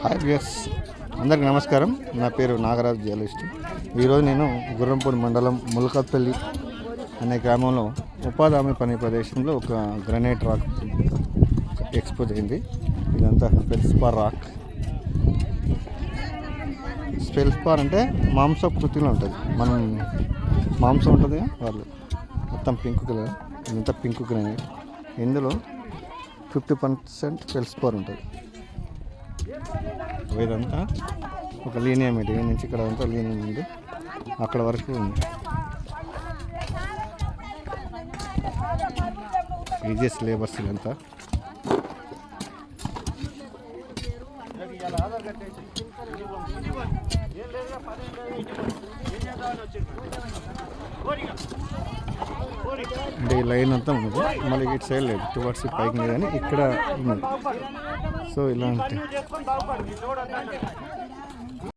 Hi views అందరికి నమస్కారం. నా పేరు నాగరాజు జర్నలిస్ట్. ఈరోజు నేను గుర్రంపూడి మండలం ములకపల్లి అనే గ్రామంలో ఉపాధి హామీ పని ప్రదేశంలో ఒక గ్రనైట్ రాక్ ఎక్స్పోజ్ అయింది. ఇదంతా ఫెల్స్పార్ రాక్. ఫెల్స్పార్ అంటే మాంసకృతిలో ఉంటుంది. మనం మాంసం ఉంటుంది వాళ్ళు మొత్తం పింక్ కలర్ ఇదంతా పింక్ గ్రనైట్. ఇందులో ఫిఫ్టీ పర్సెంట్ ఫెల్స్పార్ ఉంటుంది. ఇదంతా ఒక లీనియం ఇది నుంచి ఇక్కడ అంతా లీనియం ఉంది. అక్కడ వరకు ఉంది. ఈజిఎస్ లేబర్స్ ఇదంతా. అంటే ఈ లైన్ అంతా ఉంది మళ్ళీ ఇటు సైడ్ లేదు. టువర్డ్స్ పైకి లేదు కానీ ఇక్కడ ఉంది సో ఇలాంటి.